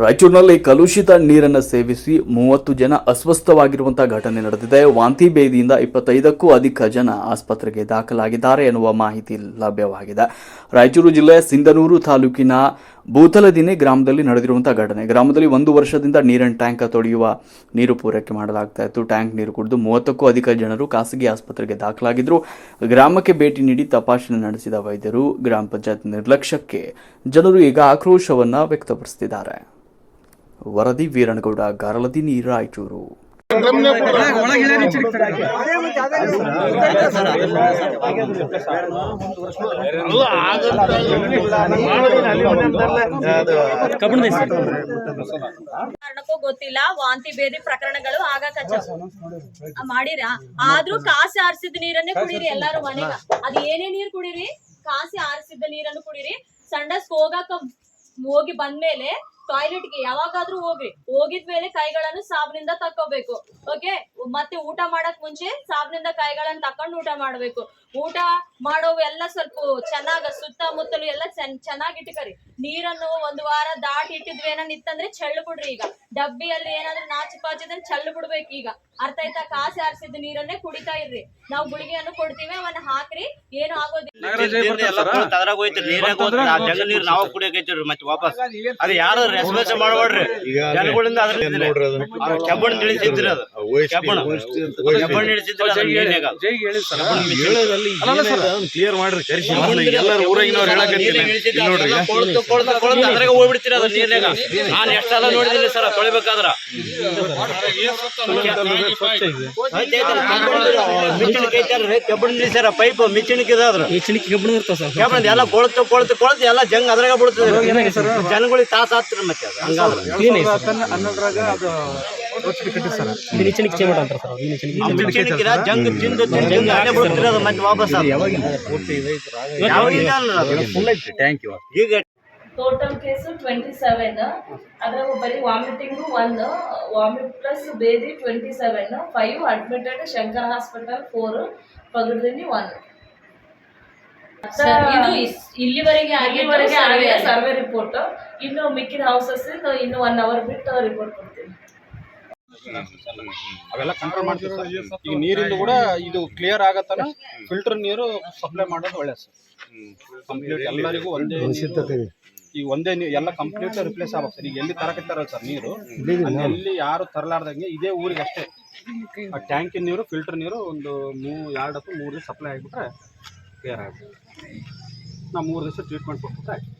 ರಾಯಚೂರಿನಲ್ಲಿ ಕಲುಷಿತ ನೀರನ್ನು ಸೇವಿಸಿ ಮೂವತ್ತು ಜನ ಅಸ್ವಸ್ಥವಾಗಿರುವಂತಹ ಘಟನೆ ನಡೆದಿದೆ. ವಾಂತಿ ಭೇದಿಯಿಂದ ಇಪ್ಪತ್ತೈದಕ್ಕೂ ಅಧಿಕ ಜನ ಆಸ್ಪತ್ರೆಗೆ ದಾಖಲಾಗಿದ್ದಾರೆ ಎನ್ನುವ ಮಾಹಿತಿ ಲಭ್ಯವಾಗಿದೆ. ರಾಯಚೂರು ಜಿಲ್ಲೆಯ ಸಿಂಧನೂರು ತಾಲೂಕಿನ ಭೂತಲದಿನೆ ಗ್ರಾಮದಲ್ಲಿ ನಡೆದಿರುವಂತಹ ಘಟನೆ. ಗ್ರಾಮದಲ್ಲಿ ಒಂದು ವರ್ಷದಿಂದ ನೀರಿನ ಟ್ಯಾಂಕ್ ತೊಡೆಯುವ ನೀರು ಪೂರೈಕೆ ಮಾಡಲಾಗ್ತಾ ಇತ್ತು. ಟ್ಯಾಂಕ್ ನೀರು ಕುಡಿದು ಮೂವತ್ತಕ್ಕೂ ಅಧಿಕ ಜನರು ಖಾಸಗಿ ಆಸ್ಪತ್ರೆಗೆ ದಾಖಲಾಗಿದ್ದರು ಗ್ರಾಮಕ್ಕೆ ಭೇಟಿ ನೀಡಿ ತಪಾಸಣೆ ನಡೆಸಿದ ವೈದ್ಯರು ಗ್ರಾಮ ಪಂಚಾಯತ್ ನಿರ್ಲಕ್ಷ್ಯಕ್ಕೆ ಜನರು ಈಗ ಆಕ್ರೋಶವನ್ನು ವ್ಯಕ್ತಪಡಿಸುತ್ತಿದ್ದಾರೆ. ವರದಿ ವೀರನಗೌಡ, ಗಾರಲದಿ ರಾಯಚೂರು ಕಾರಣಕ್ಕೂ ಗೊತ್ತಿಲ್ಲ, ವಾಂತಿ ಬೇದಿ ಪ್ರಕರಣಗಳು ಆಗಾಕ ಮಾಡಿರ? ಆದ್ರೂ ಕಾಸಿ ಆರಿಸಿದ ನೀರನ್ನೇ ಕುಡೀರಿ ಎಲ್ಲಾರು ಮನೆಗ. ಅದ್ ಏನೇ ನೀರ್ ಕುಡೀರಿ? ಕಾಸಿ ಆರಿಸಿದ ನೀರನ್ನು ಕುಡೀರಿ. ಸಂಡಸ್ ಹೋಗಾಕ ಹೋಗಿ ಬಂದ್ಮೇಲೆ ಟಾಯ್ಲೆಟ್ಗೆ ಯಾವಾಗಾದ್ರೂ ಹೋಗ್ರಿ. ಹೋಗಿದ್ಮೇಲೆ ಕೈಗಳನ್ನು ಸಾಬ್ನಿಂದ ತಕ್ಕೋಬೇಕು. ಓಕೆ ಮತ್ತೆ ಊಟ ಮಾಡಕ್ ಮುಂಚೆ ಸಾಬ್ನಿಂದ ಕೈಗಳನ್ನ ತಕೊಂಡು ಊಟ ಮಾಡ್ಬೇಕು. ಊಟ ಮಾಡೋವು ಎಲ್ಲ ಸ್ವಲ್ಪ ಚೆನ್ನಾಗ, ಸುತ್ತಮುತ್ತಲು ಎಲ್ಲ ಚೆನ್ನಾಗಿ ಇಟ್ಕರಿ. ನೀರನ್ನು ಒಂದು ವಾರ ದಾಟಿ ಇಟ್ಟಿದ್ವಿ ಏನೋ ಇತ್ತಂದ್ರೆ ಚೆಲ್ಲು ಬಿಡ್ರಿ ಈಗ. ಡಬ್ಬಿಯಲ್ಲಿ ಏನಾದ್ರೂ ನಾಚು ಪಾಚಿದ್ರೆ ಚೆಲ್ಲು ಬಿಡ್ಬೇಕು ಈಗ. ಅರ್ಥ ಆಯ್ತಾ? ಕಾಸಿ ಆರಿಸಿದ ನೀರನ್ನೇ ಕುಡಿತಾ ಇರ್ರಿ. ನಾವು ಗುಳಿಗೆಯನ್ನು ಕೊಡ್ತೀವಿ ಅವನ್ನ ಹಾಕ್ರಿ ಏನು ಆಗೋದಿಲ್ಲ. ನಾವು ಕುಡಿಯಕೈತಿವ್ರಿ ಮತ್ತೆ ವಾಪಸ್. ಅದ್ ಯಾರು ರೆಸ್ಪಾನ್ಸ್ ಮಾಡ್ಬೇಡ್ರಿ? ಜನಗಳಿಂದ ಅದ್ರ ಕೆಬ್ಬಣ ತಿಳಿಸಿದ್ರಿ ಅದು. ಕೆಬ್ಬಣ ಕೆಬ್ಬಣ ಇಳಿಸಿದ್ರಿ. ಕ್ಲಿಯರ್ ಮಾಡ್ರಿ ಕರಿಸಿ ಎಲ್ಲರೂ ಊರಾಗಿನವ್ರು ಹೇಳಕತ್ತೀನಿ. ನೋಡ್ರಿ ಕೊಳ್ತು ಕೊಳ್ತು ಕೊಳ್ತು. ಅದ್ರಾಗ ಹೋಗ್ಬಿಡ್ತೀರಿ ಅದ್ರ ನೀರ್ನಾಗ ನಾನ್ ಎಷ್ಟ್ ಸಲ ನೋಡಿದಿಲ್ಲ ಸರ್ ತೊಳಿಬೇಕಾದ್ರ. ಕೆಬ್ಬಣ ನಿಲ್ಸ್ಯಾರ ಪೈಪ್ ಮಿಚ್ಚಣಿಕೆ ಇದಾದ್ರ. ಹೆಚ್ಚಿನಿಕೆ ಕಬ್ಬಣ ಇರ್ತಾವ ಸರ್. ಕೆಬ್ಬಣ ಎಲ್ಲ ಕೊಳ್ತು ಕೊಳ್ತು ಕೊಳ್ತು ಎಲ್ಲ ಜಂಗ್ ಅದ್ರಾಗ ಬಿಡ್ತದೆ. ಜನಗಳಿಗೆ ತಾಸ ಮತ್ತೆ ಅದು. ಹಂಗಾದ್ರೆ. ಅದು ಜಂಗ್ ತಿಂದು ತಿಂದು ಅಲ್ಲೇ ಮತ್ತೆ ವಾಪಸ್ ಈಗ ಟೋಟಲ್ ಕೇಸು ಟ್ವೆಂಟಿ ಸೆವೆನ್ ಅದ್ರಾಗ ಬರೀ ವಾಮಿಟಿಂಗು ಒನ್ ವಾಮಿಟ್ ಪ್ಲಸ್ ಬೇದಿ twenty seven five admitted Shankar hospital four ಪಗಡ್ದಿನಿ one ಇದು ಇಲ್ಲಿವರೆಗೆ ಆಗಿವರೆಗೆ ಆಗಿದೆ ಸರ್ವೆ ರಿಪೋರ್ಟ್ ಇನ್ನು ಮಿಕ್ಕಿದ ಹೌಸಸ್ ಇನ್ನು ಒನ್ ಅವರ್ ಬಿಟ್ಟು ರಿಪೋರ್ಟ್ ಕೊಡ್ತೀನಿ. ಅವೆಲ್ಲ ಕಂಟ್ರೋಲ್ ಮಾಡ್ತೀವಿ ಸರ್ ಈಗ ನೀರಿಂದು ಕೂಡ ಇದು ಕ್ಲಿಯರ್ ಆಗತ್ತಾನ ಫಿಲ್ಟರ್ ನೀರು ಸಪ್ಲೈ ಮಾಡೋದು ಒಳ್ಳೆ ಸರ್ ಕಂಪ್ಲೀಟ್ ಎಲ್ಲರಿಗೂ ಒಂದೇ ಈಗ ಒಂದೇ ನೀರು ಎಲ್ಲ ಕಂಪ್ಲೀಟ್ ರಿಪ್ಲೇಸ್ ಆಗ್ಬೇಕು ಸರ್. ಈಗ ಎಲ್ಲಿ ತರಕತ್ತಾರಲ್ಲ ಸರ್ ನೀರು? ಅಲ್ಲಿ ಎಲ್ಲಿ ಯಾರು ತರಲಾರ್ದಂಗೆ ಇದೇ ಊರಿಗೆ ಅಷ್ಟೇ ಆ ಟ್ಯಾಂಕಿನ ನೀರು ಫಿಲ್ಟರ್ ನೀರು ಒಂದು ಮೂ ಎರಡು ಅಥವಾ ಮೂರು ದಿವಸ ಸಪ್ಲೈ ಆಗಿಬಿಟ್ರೆ ಕ್ಲಿಯರ್ ಆಗುತ್ತೆ. ನಾವು ಮೂರು ದಿವಸ ಟ್ರೀಟ್ಮೆಂಟ್ ಕೊಟ್ಬಿಟ್ರೆ ಆಯ್ತು.